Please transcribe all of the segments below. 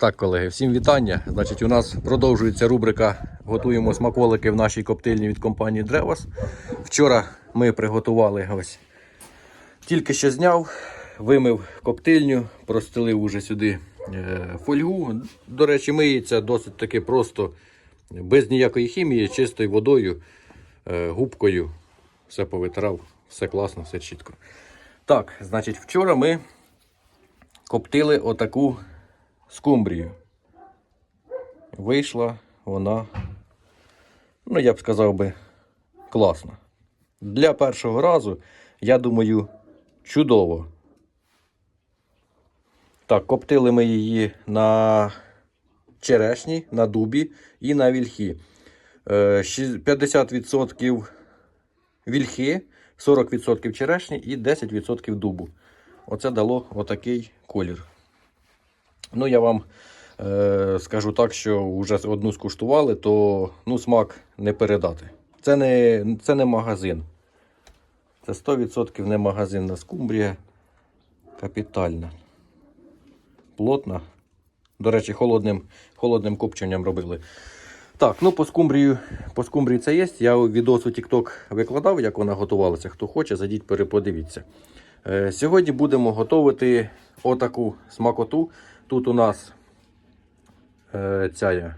Так, колеги, всім вітання. Значить, у нас продовжується рубрика Готуємо смаколики в нашій коптильні від компанії Древос. Вчора ми приготували ось. Тільки що зняв, вимив коптильню, простелив уже сюди е, фольгу. До речі, миється досить таки просто, без ніякої хімії, чистою водою, е, губкою. Все повитирав, все класно, все чітко. Так, значить, вчора ми коптили отаку скумбрію. Вийшла вона, ну я б сказав би, класна. Для першого разу, я думаю, чудово. Так, коптили ми її на черешні, на дубі і на вільхі. Е, 50% вільхи, 40% черешні і 10% дубу. Оце дало отакий колір. Ну, я вам е, скажу так, що вже одну скуштували, то ну, смак не передати. Це не, це не магазин. Це 100% не магазинна скумбрія. Капітальна. Плотна. До речі, холодним, холодним копченням робили. Так, ну по скумбрію, по скумбрії це є. Я відос у TikTok викладав, як вона готувалася. Хто хоче, зайдіть переподивіться. Е, сьогодні будемо готувати отаку смакоту. Тут у нас е, ця є,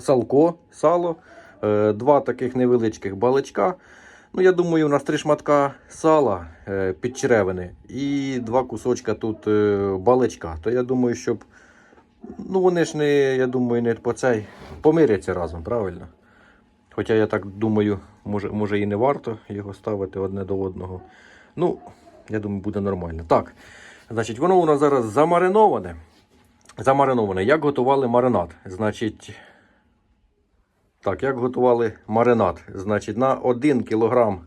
салко, сало, е, два таких невеличких баличка. Ну, я думаю, у нас три шматка сала е, під черевини і два кусочка тут е, баличка. То я думаю, щоб. Ну, вони ж не, я думаю, не по цей помиряться разом, правильно? Хоча я так думаю, може, може і не варто його ставити одне до одного. Ну, я думаю, буде нормально. Так, значить, воно у нас зараз замариноване. Замариноване. Як готували маринад? Значить, так, як готували маринад? Значить, на 1 кг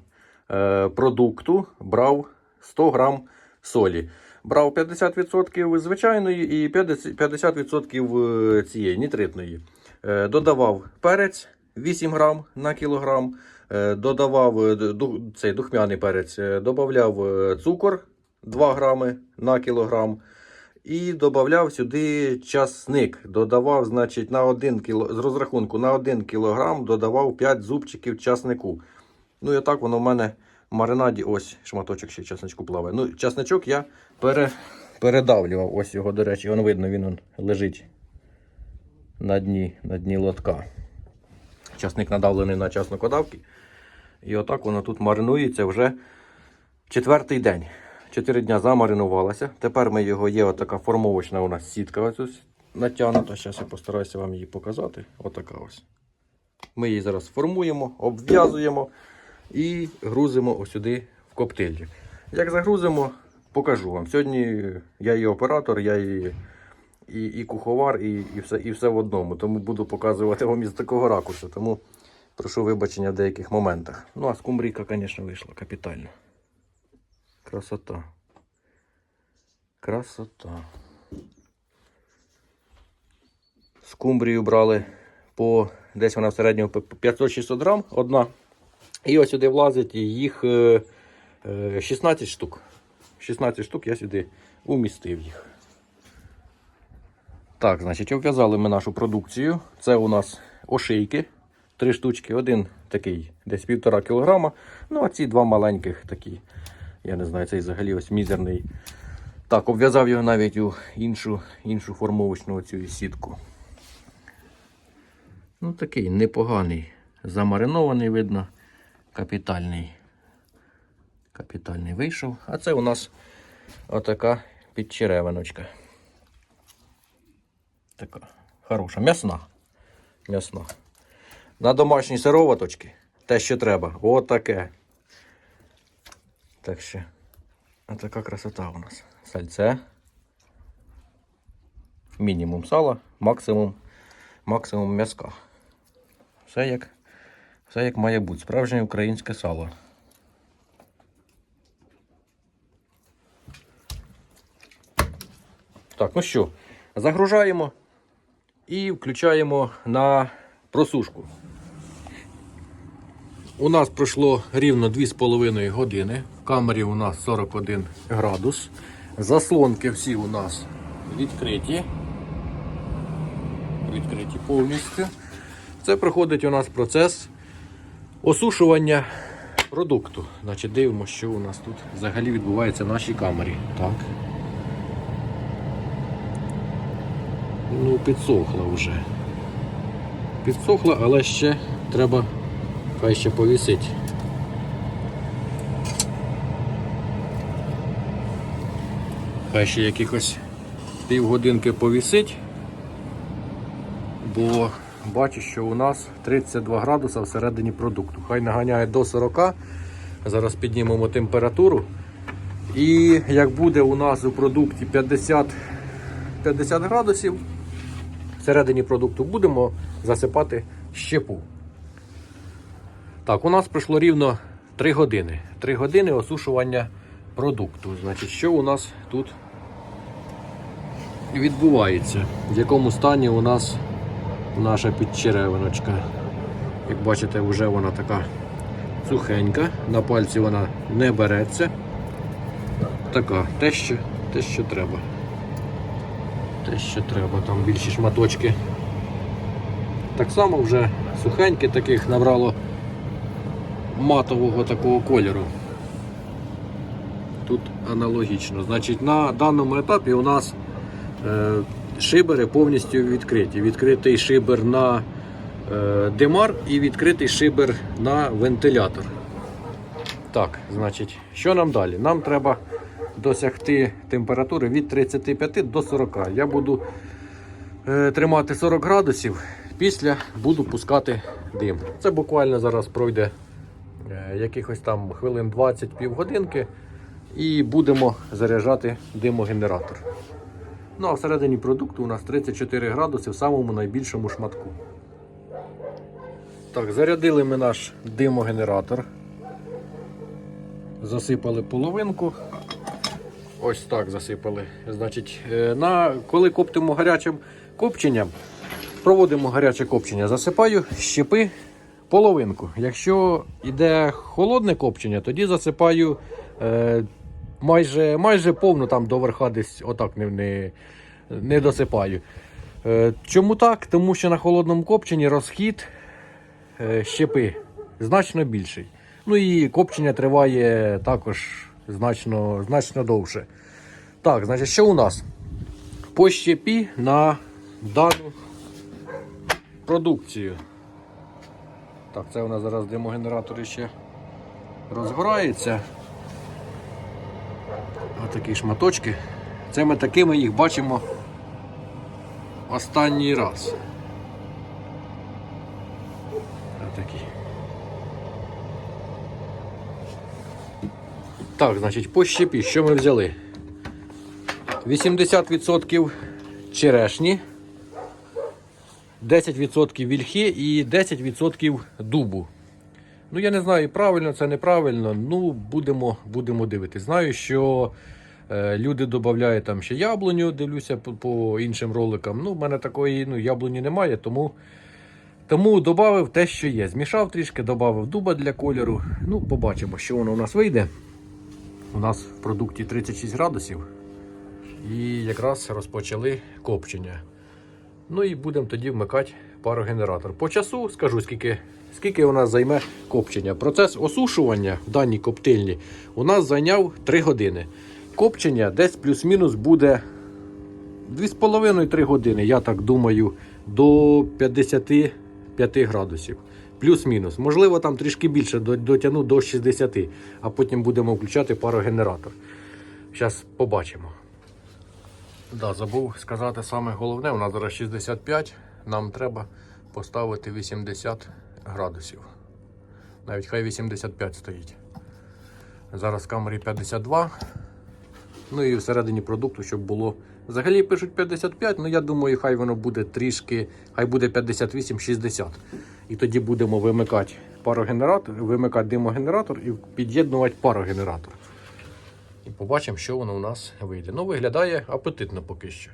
е, продукту брав 100 грам солі. Брав 50% звичайної і 50% 50% е, цієї нітритної. Е, Додавав перець 8 грам на кілограм. Додавав цей духмяний перець, додавав цукор 2 грами на кілограм. І додавав сюди часник. Додавав, значить, на 1 кіло, з розрахунку на 1 кілограм додавав 5 зубчиків часнику. Ну і отак воно в мене в маринаді ось шматочок ще часничку плаває. Ну, часничок я пере, передавлював. Ось його, до речі, воно видно, він лежить на дні, на дні лотка. Часник надавлений на часнокодавки. І отак воно тут маринується вже четвертий день. Чотири дня замаринувалася. Тепер ми його є отака формовочна у нас сітка ось натягнута. Зараз я постараюся вам її показати. Отака ось. Ми її зараз формуємо, обв'язуємо і грузимо сюди в коптильню. Як загрузимо, покажу вам. Сьогодні я і оператор, я і, і, і куховар, і, і, все, і все в одному. Тому буду показувати вам із такого ракурсу. Тому прошу вибачення в деяких моментах. Ну, а скумбрійка, звісно, вийшла капітально. Красота. Красота. Скумбрію брали по десь вона в середньому 500-600 грам одна. І ось сюди влазить їх е, е, 16 штук. 16 штук я сюди умістив їх. Так, значить, обв'язали ми нашу продукцію. Це у нас ошейки. Три штучки, один такий десь півтора кілограма. Ну, а ці два маленьких такі. Я не знаю, цей взагалі ось мізерний. Так, обв'язав його навіть у іншу, іншу формовочну оцю сітку. Ну, такий непоганий. Замаринований, видно. Капітальний. Капітальний вийшов. А це у нас отака підчеревиночка. Така хороша. М'ясна. М'ясна. На домашні сироваточки. Те, що треба. Отаке. Так що, така красота у нас. Сальце. Мінімум сала, максимум, максимум м'яска. Все як, все як має бути. Справжнє українське сало. Так, ну що, загружаємо і включаємо на просушку. У нас пройшло рівно 2,5 години. В камері у нас 41 градус. Заслонки всі у нас відкриті. відкриті повністю. Це проходить у нас процес осушування продукту. Значить, дивимося, що у нас тут взагалі відбувається в нашій камері. Так. Ну, підсохла вже. Підсохла, але ще треба хай ще повісить. Хай ще якихось півгодинки повісить, бо бачу, що у нас 32 градуса всередині продукту. Хай наганяє до 40. Зараз піднімемо температуру. І як буде у нас у продукті 50, 50 градусів, всередині продукту будемо засипати щепу. Так, у нас пройшло рівно 3 години. 3 години осушування продукту. Значить, що у нас тут відбувається? В якому стані у нас наша підчеревиночка? Як бачите, вже вона така сухенька, на пальці вона не береться. Така, те, що, те, що треба. Те, що треба, там більші шматочки. Так само вже сухеньке таких набрало матового такого кольору. Тут аналогічно. Значить, на даному етапі у нас е, шибери повністю відкриті. Відкритий шибер на е, димар і відкритий шибер на вентилятор. Так, значить, що нам далі? Нам треба досягти температури від 35 до 40. Я буду е, тримати 40 градусів, після буду пускати дим. Це буквально зараз пройде якихось там хвилин 20 півгодинки і будемо заряджати димогенератор. Ну а всередині продукту у нас 34 градуси в самому найбільшому шматку. Так, зарядили ми наш димогенератор. Засипали половинку. Ось так засипали. Значить, е, на, коли коптимо гарячим копченням, проводимо гаряче копчення, засипаю щепи половинку. Якщо йде холодне копчення, тоді засипаю е, майже майже повну там до верха десь отак не, не, не досипаю. Е, чому так? Тому що на холодному копченні розхід е, щепи значно більший. Ну і копчення триває також значно, значно довше. Так, значить, що у нас? По щепі на дану продукцію. Так, це у нас зараз димогенератор ще розгорається. Отакі шматочки. Це ми такими їх бачимо останній раз. Отакі. Так, значить, по щепі, що ми взяли? 80% черешні, 10% вільхи і 10% дубу. Ну, я не знаю, правильно це неправильно. Ну, будемо, будемо дивитися. Знаю, що е, люди додають там ще яблуню, дивлюся по, по іншим роликам. Ну, в мене такої ну, яблуні немає, тому, тому додав те, що є. Змішав трішки, додав дуба для кольору. Ну, побачимо, що воно у нас вийде. У нас в продукті 36 градусів. І якраз розпочали копчення. Ну і будемо тоді вмикати парогенератор. По часу скажу, скільки, скільки у нас займе копчення. Процес осушування в даній коптильні у нас зайняв 3 години. Копчення десь плюс-мінус буде 2,5-3 години, я так думаю, до 55 градусів. Плюс-мінус. Можливо, там трішки більше дотягну до 60, а потім будемо включати парогенератор. Зараз побачимо. Да, забув сказати саме головне, у нас зараз 65, нам треба поставити 80 градусів. Навіть хай 85 стоїть. Зараз в камері 52. Ну і всередині продукту, щоб було. Взагалі пишуть 55, ну я думаю, хай воно буде трішки, хай буде 58-60. І тоді будемо вимикати парогенератор, вимикати димогенератор і під'єднувати парогенератор. І побачимо, що воно у нас вийде. Ну, виглядає апетитно поки що.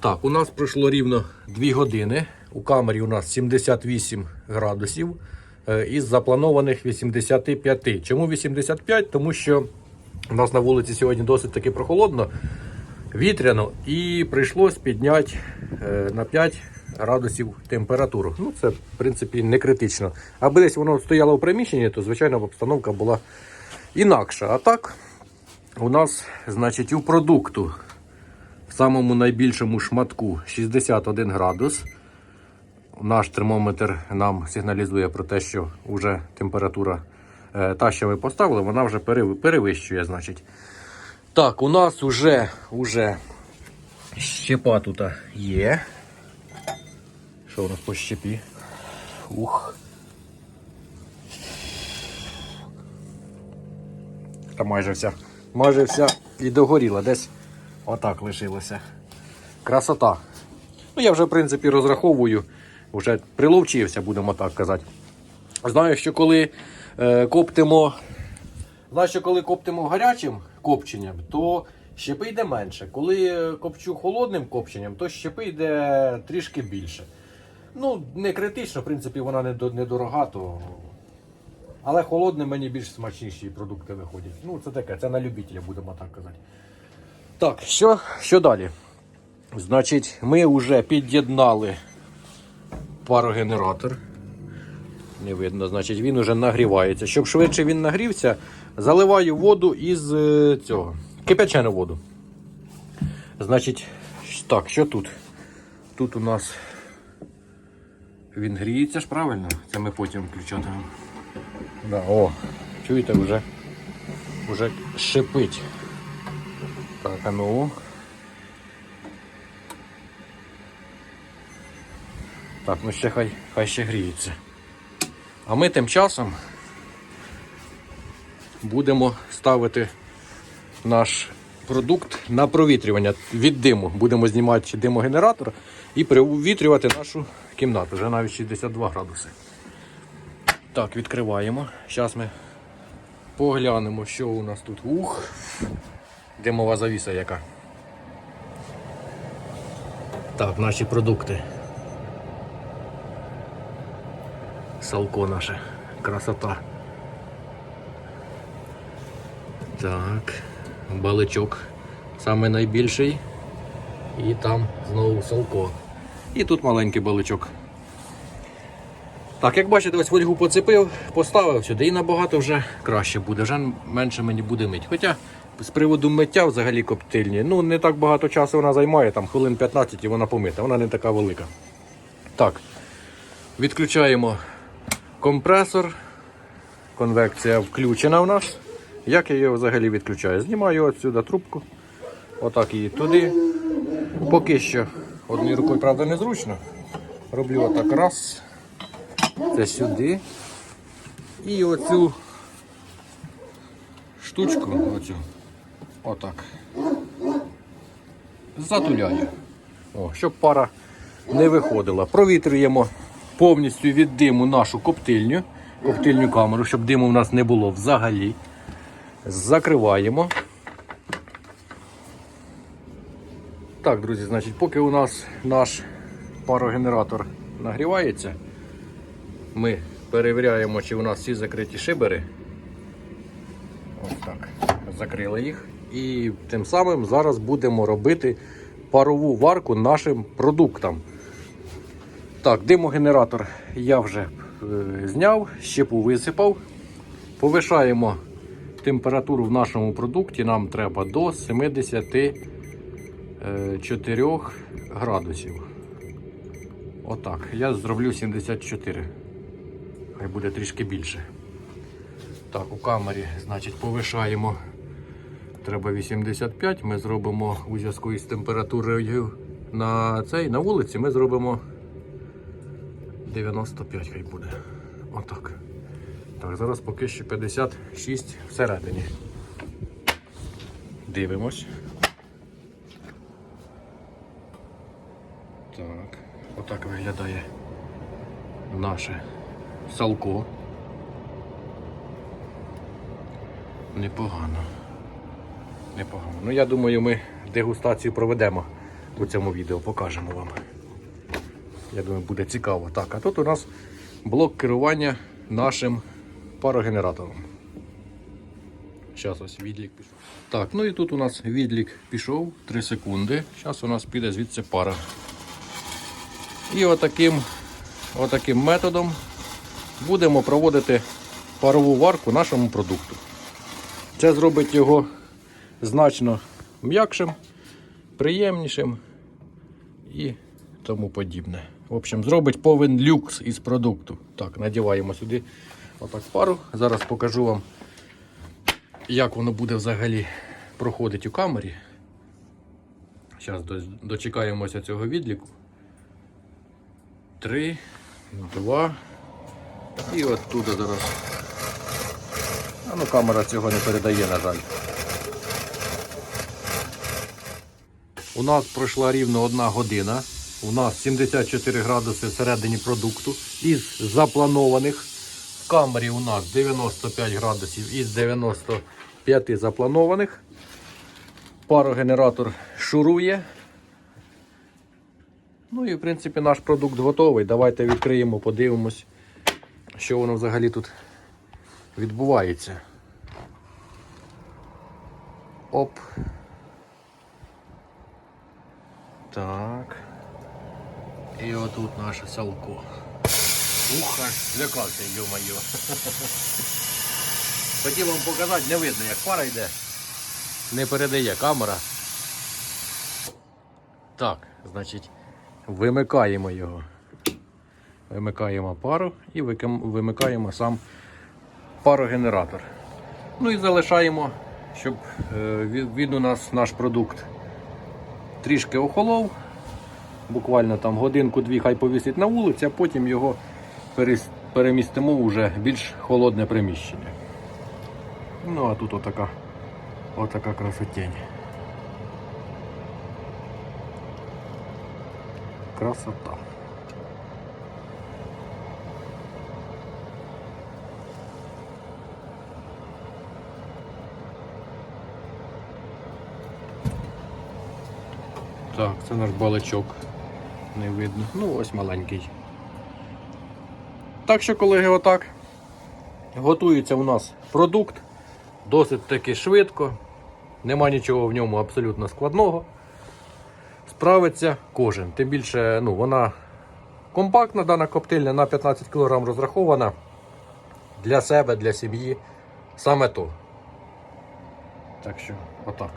Так, у нас пройшло рівно 2 години. У камері у нас 78 градусів е, із запланованих 85. Чому 85? Тому що у нас на вулиці сьогодні досить таки прохолодно. вітряно і прийшлось підняти е, на 5 градусів температуру. Ну, це, в принципі, не критично. Аби десь воно стояло в приміщенні, то, звичайно, обстановка була інакша. А так, у нас, значить, у продукту в самому найбільшому шматку 61 градус. Наш термометр нам сигналізує про те, що вже температура е, та, що ми поставили, вона вже перевищує. Значить. Так, у нас уже, уже щепа тут є. Що у нас по щепі? Ух. Та майже вся. Майже вся і догоріла. Десь отак лишилося. Красота. Ну, я вже, в принципі, розраховую, вже приловчився, будемо так казати. Знаю, що коли е, коптимо, знаю, що коли коптимо гарячим копченням, то щепи йде менше. Коли е, копчу холодним копченням, то щепи йде трішки більше. Ну, не критично, в принципі, вона не до- недорога, то. Але холодним мені більш смачніші продукти виходять. Ну, це таке, це на любителя, будемо так казати. Так, що, що далі? Значить, ми вже під'єднали парогенератор. Не видно, значить, він вже нагрівається. Щоб швидше він нагрівся, заливаю воду із е, цього. Кипячену воду. Значить, так, що тут? Тут у нас він гріється ж правильно? Це ми потім включатимемо. Да, о, чуєте, вже, вже шипить. Так, а ну. Так, ну ще хай, хай ще гріється. А ми тим часом будемо ставити наш продукт на провітрювання від диму. Будемо знімати димогенератор і провітрювати нашу кімнату. Вже навіть 62 градуси. Так, відкриваємо. Зараз ми поглянемо, що у нас тут. Ух! Димова завіса яка. Так, наші продукти. Салко наше. Красота. Так. Баличок. Найбільший. І там знову салко. І тут маленький баличок. Так, як бачите, ось фольгу поцепив, поставив сюди і набагато вже краще буде, вже менше мені буде мить. Хоча з приводу миття взагалі коптильні, ну не так багато часу вона займає, там хвилин 15 і вона помита, вона не така велика. Так, відключаємо компресор. Конвекція включена у нас. Як я її взагалі відключаю? Знімаю отсюди трубку. Отак її туди. Поки що однією рукою, правда, незручно. Роблю отак раз. Це сюди. І оцю штучку, оцю, отак. Затуляю. О, щоб пара не виходила. Провітрюємо повністю від диму нашу коптильню, коптильню камеру, щоб диму в нас не було взагалі. Закриваємо. Так, друзі, значить, поки у нас наш парогенератор нагрівається, ми перевіряємо, чи у нас всі закриті шибери. Ось так. Закрили їх. І тим самим зараз будемо робити парову варку нашим продуктам. Так, димогенератор я вже е, зняв, щепу висипав. Повишаємо температуру в нашому продукті. Нам треба до 74 градусів. Отак. Я зроблю 74. Буде трішки більше. Так, у камері, значить, повишаємо. Треба 85. Ми зробимо у зв'язку із температурою на цей, на вулиці, ми зробимо 95 хай буде. Отак. Так, зараз поки що 56 всередині. Дивимось. Так, отак виглядає наше салко. Непогано. Непогано. Ну я думаю, ми дегустацію проведемо у цьому відео, покажемо вам. Я думаю, буде цікаво. Так, а тут у нас блок керування нашим парогенератором. Зараз ось відлік пішов. Так, ну і тут у нас відлік пішов 3 секунди. Зараз у нас піде звідси пара. І отаким, отаким методом будемо проводити парову варку нашому продукту. Це зробить його значно м'якшим, приємнішим і тому подібне. В общем, зробить повен люкс із продукту. Так, надіваємо сюди отак пару. Зараз покажу вам, як воно буде взагалі проходити у камері. Зараз дочекаємося цього відліку. Три, два. І от тут зараз. А ну камера цього не передає, на жаль. У нас пройшла рівно одна година. У нас 74 градуси всередині продукту. Із запланованих в камері у нас 95 градусів із 95 запланованих. Парогенератор шурує. Ну і в принципі наш продукт готовий. Давайте відкриємо, подивимось, що воно взагалі тут відбувається. Оп. Так. І отут наше салко. Ух, аж злякався, йо-моє. Хотів вам показати, не видно, як пара йде. Не передає камера. Так, значить, вимикаємо його. Вимикаємо пару і вимикаємо сам парогенератор. Ну і залишаємо, щоб е, від у нас наш продукт трішки охолов. Буквально там годинку-дві хай повісить на вулиці, а потім його перемістимо в уже більш холодне приміщення. Ну а тут отака, отака красотень. Красота. Так, це наш баличок. Не видно. Ну, ось маленький. Так що, колеги, отак. Готується у нас продукт. Досить таки швидко. Нема нічого в ньому абсолютно складного. Справиться кожен. Тим більше, ну, вона компактна, дана коптильня на 15 кг розрахована. Для себе, для сім'ї. Саме то. Так що, отак.